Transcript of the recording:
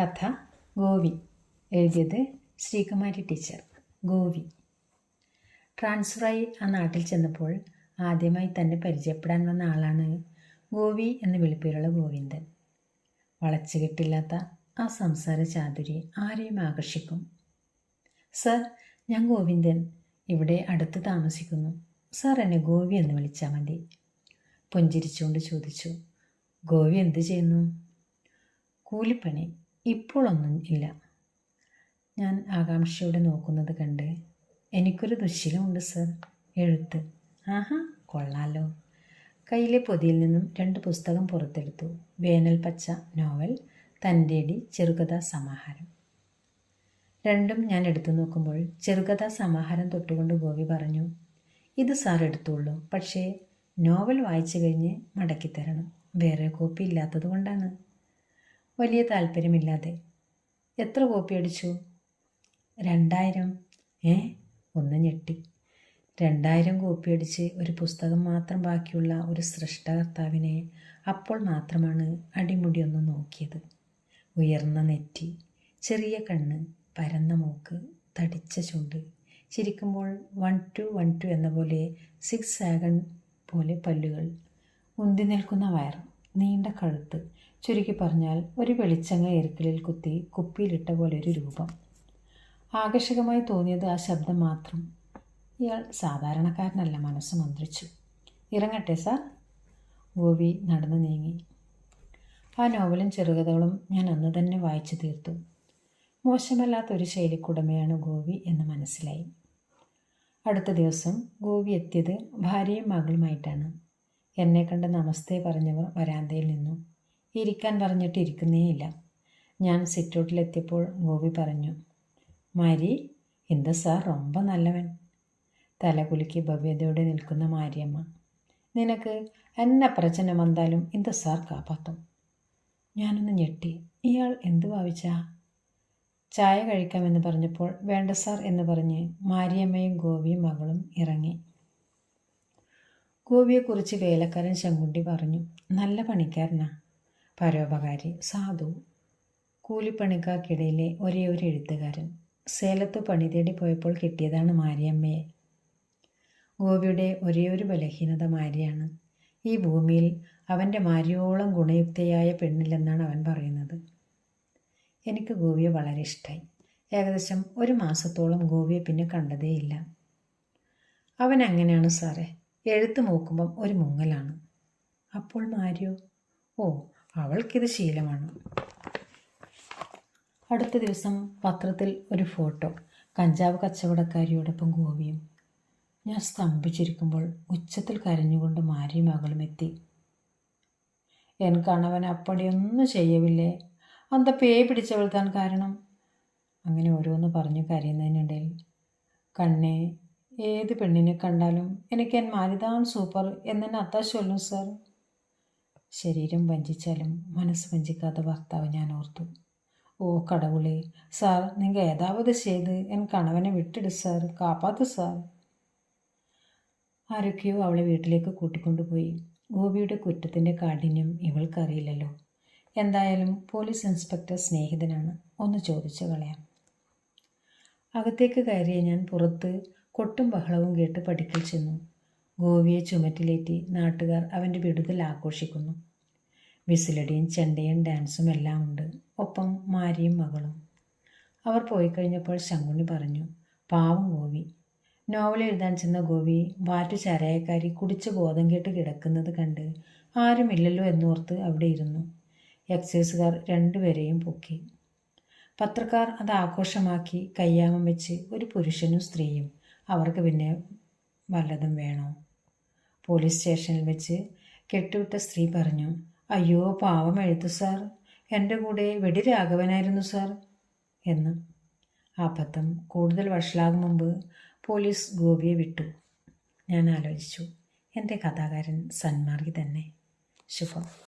കഥ ഗോവി എഴുതിയത് ശ്രീകുമാരി ടീച്ചർ ഗോവി. ട്രാൻസ്ഫറായി ആ നാട്ടിൽ ചെന്നപ്പോൾ ആദ്യമായി തന്നെ പരിചയപ്പെടാൻ വന്ന ആളാണ് ഗോവി എന്ന് വിളിപ്പേരുള്ള ഗോവിന്ദൻ. വളച്ചു വളച്ചുകെട്ടില്ലാത്ത ആ സംസാര ചാതുരി ആരെയും ആകർഷിക്കും. സർ ഞാൻ ഗോവിന്ദൻ. ഇവിടെ അടുത്ത് താമസിക്കുന്നു. സാർ എന്നെ ഗോവി എന്ന് വിളിച്ചാൽ മതി. പുഞ്ചിരിച്ചുകൊണ്ട് ചോദിച്ചു. ഗോവി എന്ത് ചെയ്യുന്നു? കൂലിപ്പണി. ഇപ്പോഴൊന്നും ഇല്ല. ഞാൻ ആകാംക്ഷയോടെ നോക്കുന്നത് കണ്ട് എനിക്കൊരു ദുശ്ശീലമുണ്ട് സർ. എഴുത്ത്. ആഹാ കൊള്ളാലോ. കയ്യിലെ പൊതിയിൽ നിന്നും രണ്ട് പുസ്തകം പുറത്തെടുത്തു. വേനൽ പച്ച നോവൽ തന്റെടി ചെറുകഥാ സമാഹാരം. രണ്ടും ഞാൻ എടുത്തു നോക്കുമ്പോൾ ചെറുകഥാ സമാഹാരം തൊട്ടുകൊണ്ട് ഗോപി പറഞ്ഞു ഇത് സാർ എടുത്തോളൂ. പക്ഷേ നോവൽ വായിച്ചു കഴിഞ്ഞ് മടക്കിത്തരണം. വേറെ കോപ്പി ഇല്ലാത്തത് കൊണ്ടാണ് വലിയ താല്പര്യമില്ലാതെ. എത്ര കോപ്പി അടിച്ചു? രണ്ടായിരം. ഏ? ഒന്ന് ഞെട്ടി. രണ്ടായിരം കോപ്പി അടിച്ച് ഒരു പുസ്തകം മാത്രം ബാക്കിയുള്ള ഒരു സൃഷ്ടകർത്താവിനെ അപ്പോൾ മാത്രമാണ് അടിമുടി ഒന്ന് നോക്കിയത്. ഉയർന്ന നെറ്റി ചെറിയ കണ്ണ് പരന്ന മൂക്ക് തടിച്ച ചുണ്ട്. ചിരിക്കുമ്പോൾ വൺ ടു വൺ ടു എന്ന പോലെ സിക്സ് സാഗൺ പോലെ പല്ലുകൾ. ഉന്തി നിൽക്കുന്ന വയർ നീണ്ട കഴുത്ത്. ചുരുക്കി പറഞ്ഞാൽ ഒരു വെളിച്ചങ്ങ എരുക്കലിൽ കുത്തി കുപ്പിയിലിട്ട പോലെ ഒരു രൂപം. ആകർഷകമായി തോന്നിയത് ആ ശബ്ദം മാത്രം. ഇയാൾ സാധാരണക്കാരനല്ല മനസ്സ് മന്ത്രിച്ചു. ഇറങ്ങട്ടെ സാർ. ഗോപി നടന്നു നീങ്ങി. ആ നോവലും ചെറുകഥകളും ഞാൻ അന്ന് തന്നെ വായിച്ചു തീർത്തു. മോശമല്ലാത്ത ഒരു ശൈലിക്കുടമയാണ് ഗോപി എന്ന് മനസ്സിലായി. അടുത്ത ദിവസം ഗോപി എത്തിയത് ഭാര്യയും മകളുമായിട്ടാണ്. എന്നെ കണ്ട് നമസ്തേ പറഞ്ഞവർ വരാന്തയിൽ നിന്നു. ഇരിക്കാൻ പറഞ്ഞിട്ട് ഇരിക്കുന്നേയില്ല. ഞാൻ സിറ്റൗട്ടിലെത്തിയപ്പോൾ ഗോപി പറഞ്ഞു മാരി എന്ത് സാർ റൊമ്പ നല്ലവൻ? തലകുലുക്കി ഭവ്യതയോടെ നിൽക്കുന്ന മാരിയമ്മ നിനക്ക് എന്ന പ്രചനം വന്നാലും എന്ത് സാർ കാപ്പാത്തും? ഞാനൊന്ന് ഞെട്ടി ഇയാൾ എന്തു ഭാവിച്ചാ? ചായ കഴിക്കാമെന്ന് പറഞ്ഞപ്പോൾ വേണ്ട സാർ എന്ന് പറഞ്ഞ് മാരിയമ്മയും ഗോപിയും മകളും ഇറങ്ങി. ഗോപിയെക്കുറിച്ച് വേലക്കാരൻ ശങ്കുണ്ടി പറഞ്ഞു നല്ല പണിക്കാരനാ. പരോപകാരി സാധു. കൂലിപ്പണിക്കാർക്കിടയിലെ ഒരേ ഒരു എഴുത്തുകാരൻ. സേലത്ത് പണി തേടി പോയപ്പോൾ കിട്ടിയതാണ് മാരിയമ്മയെ. ഗോപിയുടെ ഒരേ ഒരു ബലഹീനത മാരിയാണ്. ഈ ഭൂമിയിൽ അവന്റെ മാരിയോളം ഗുണയുക്തയായ പെണ്ണില്ലെന്നാണ് അവൻ പറയുന്നത്. എനിക്ക് ഗോപിയെ വളരെ ഇഷ്ടമായി ഏകദേശം ഒരു മാസത്തോളം ഗോപിയെ പിന്നെ കണ്ടതേയില്ല. അവൻ അങ്ങനെയാണ് സാറേ? എഴുത്ത് നോക്കുമ്പം ഒരു മുങ്ങലാണ്. അപ്പോൾ മാരിയോ ഓ അവൾക്കിത് ശീലമാണ്. അടുത്ത ദിവസം പത്രത്തിൽ ഒരു ഫോട്ടോ. കഞ്ചാവ് കച്ചവടക്കാരിയോടൊപ്പം ഗോപിയും. ഞാൻ സ്തംഭിച്ചിരിക്കുമ്പോൾ ഉച്ചത്തിൽ കരഞ്ഞുകൊണ്ട് മാരിയും മകളും എത്തി. എൻ കണവൻ അപ്പടിയൊന്നും ചെയ്യവില്ലേ? അന്ത പേ പിടിച്ചവൾ താൻ കാരണം? അങ്ങനെ ഓരോന്ന് പറഞ്ഞു കരയുന്നതിനിടയിൽ കണ്ണേ ഏത് പെണ്ണിനെ കണ്ടാലും എനിക്ക് എൻ മാരിതാൻ സൂപ്പർ എന്നെ അത്താ ചൊല്ലും സാർ ശരീരം വഞ്ചിച്ചാലും മനസ്സ് വഞ്ചിക്കാത്ത ഭർത്താവ് ഞാൻ ഓർത്തു. ഓ കടവുളെ. സാർ നിങ്ങൾ ഏതാവത് ചെയ്ത് എൻ കണവനെ വിട്ടിട് സാർ കാപ്പാത്തു സാർ ആരൊക്കെയോ അവളെ വീട്ടിലേക്ക് കൂട്ടിക്കൊണ്ടുപോയി ഗോപിയുടെ കുറ്റത്തിന്റെ കാഠിന്യം ഇവൾക്കറിയില്ലല്ലോ. എന്തായാലും പോലീസ് ഇൻസ്പെക്ടർ സ്നേഹിതനാണ്. ഒന്ന് ചോദിച്ചു കളയാം. അകത്തേക്ക് കയറിയ ഞാൻ പുറത്ത് കൊട്ടും ബഹളവും കേട്ട് പടിക്കൽ ചെന്നു. ഗോവിയെ ചുമറ്റിലേറ്റി നാട്ടുകാർ അവന്റെ വിടുതൽ ആഘോഷിക്കുന്നു. വിസിലടിയും ചെണ്ടയും ഡാൻസും എല്ലാം ഉണ്ട്. ഒപ്പം മാരിയും മകളും. അവർ പോയി കഴിഞ്ഞപ്പോൾ ശങ്കുണ്ണി പറഞ്ഞു പാവം ഗോവി. നോവൽ എഴുതാൻ ചെന്ന ഗോവി വാറ്റു ചരയക്കാരി കുടിച്ച് ബോധം കേട്ട് കിടക്കുന്നത് കണ്ട് ആരുമില്ലല്ലോ എന്നോർത്ത് അവിടെ ഇരുന്നു. എക്സൈസുകാർ രണ്ടുപേരെയും പൊക്കി. പത്രക്കാർ അത് ആഘോഷമാക്കി കയ്യാമം വെച്ച് ഒരു പുരുഷനും സ്ത്രീയും അവർക്ക് പിന്നെ വല്ലതും വേണോ? പോലീസ് സ്റ്റേഷനിൽ വെച്ച് കെട്ടുവിട്ട സ്ത്രീ പറഞ്ഞു അയ്യോ പാവം എഴുത്തു സാർ. എന്റെ കൂടെ വെടി രാഘവനായിരുന്നു സാർ എന്ന്. അബദ്ധം കൂടുതൽ വഷളാകും മുമ്പ് പോലീസ് ഗോപിയെ വിട്ടു. ഞാൻ ആലോചിച്ചു എന്റെ കഥാകാരൻ സന്മാർഗി തന്നെ. ശുഭം.